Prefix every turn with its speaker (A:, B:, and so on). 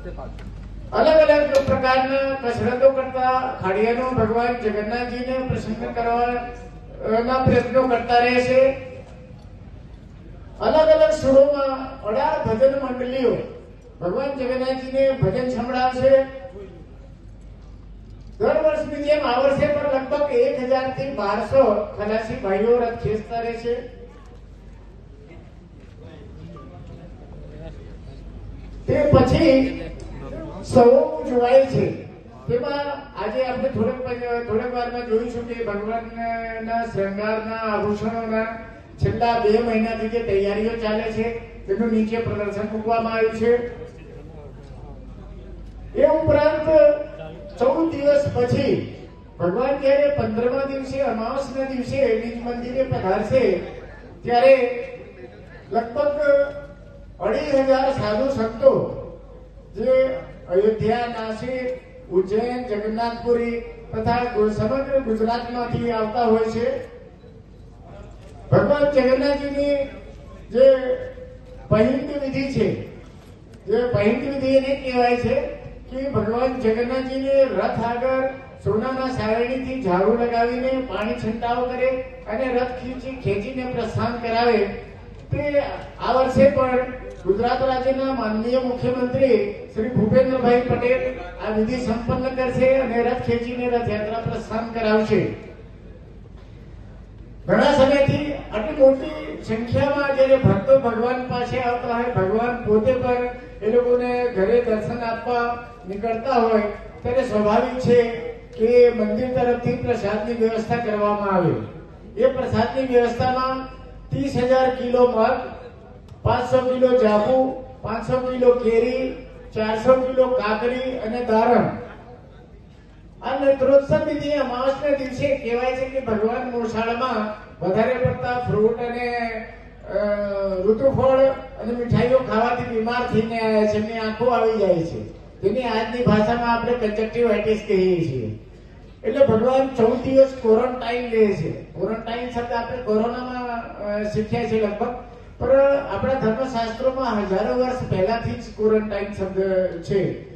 A: અલગ અલગ પ્રકારના કસરતો કરતા ખાડિયાનો ભગવાન જગન્નાથજીને પ્રસન્ન કરવાના પ્રયત્નો કરતા રહે છે. અલગ અલગ સુરોમાં અઢાર ભજન મંડળીઓ ભગવાન જગન્નાથજીને ભજન સંભળાવશે. દર વર્ષની જેમ આ વર્ષે પણ લગભગ એક હજારથી બારસો ખલાસી ભાઈઓ રથ ખેંચતા રહેશે તે પછી સૌ જોવાય છે તેમાં આજે આપણે થોડેક થોડેક વારમાં જોઈશું કે ભગવાનના શ્રંગારના આભૂષણોના છેલ્લા બે મહિનાથી જે તૈયારીઓ ચાલે છે, તેનું નીચે પ્રદર્શન મૂકવામાં આવ્યું છે. એ ઉપરાંત, ચૌદ દિવસ પછી ભગવાન જ્યારે પંદરમા દિવસે અમાવસના દિવસે નિજ મંદિરે પધારશે, ત્યારે લગભગ અઢી હજાર સાધુ સંતો જે અયોધ્યા નાસિક ઉજ્જૈન, જગન્નાથપુરી તથા સમગ્ર ગુજરાતમાંથી આવતા હોય છે. ભગવાન જગન્નાથજીની જે પહિંદ વિધિ છે, જે પહિંદ વિધિ એને કહેવાય છે કે ભગવાન જગન્નાથજીને રથ આગળ સોનાના સારણીથી ઝાડુ લગાવીને પાણી છંટાવ કરે અને રથ ખીચી ખેંચીને પ્રસ્થાન કરાવે. તે આ વર્ષે પણ ગુજરાત રાજ્યના માનનીય મુખ્યમંત્રી શ્રી ભૂપેન્દ્રભાઈ પટેલ આ વિધિ સંપન્ન કરશે અને રથ ખેંચીને રથયાત્રા પ્રસ્થાન કરાવશે. ઘણા સમયથી આટલી મોટી સંખ્યામાં જ્યારે ભક્તો ભગવાન પાસે આવતા હોય, ભગવાન પોતે પણ એ લોકોને ઘરે દર્શન આપવા નીકળતા હોય, ત્યારે સ્વાભાવિક છે કે મંદિર તરફથી પ્રસાદની વ્યવસ્થા કરવામાં આવે. એ પ્રસાદની વ્યવસ્થામાં ત્રીસ હજાર કિલો મગ પાંચસો કિલો જાંબુ પાંચસો કિલો કેરી ચારસો કિલો કાકડી અને દારમ આ નેત્રોત્સવ વિધિ અમાસના દિવસે કહેવાય છે કે ભગવાન મોસાળમાં વધારે પડતા ફ્રૂટ અને ઋતુફળ અને મીઠાઈઓ ખાવાથી બીમાર થઈને આવ્યા છે. એમની આંખો આવી જાય છે. તેની આજની ભાષામાં આપણે કંજક્ટિવાઇટિસ કહીએ છીએ. એટલે ભગવાન ચૌદ દિવસ ક્વોરન્ટાઇન લે છે. ક્વોરન્ટાઇન શબ્દ આપણે કોરોનામાં શીખ્યા છે લગભગ. પણ આપણા ધર્મશાસ્ત્રોમાં હજારો વર્ષ પહેલાથી જ ક્વોરન્ટાઇન શબ્દ છે.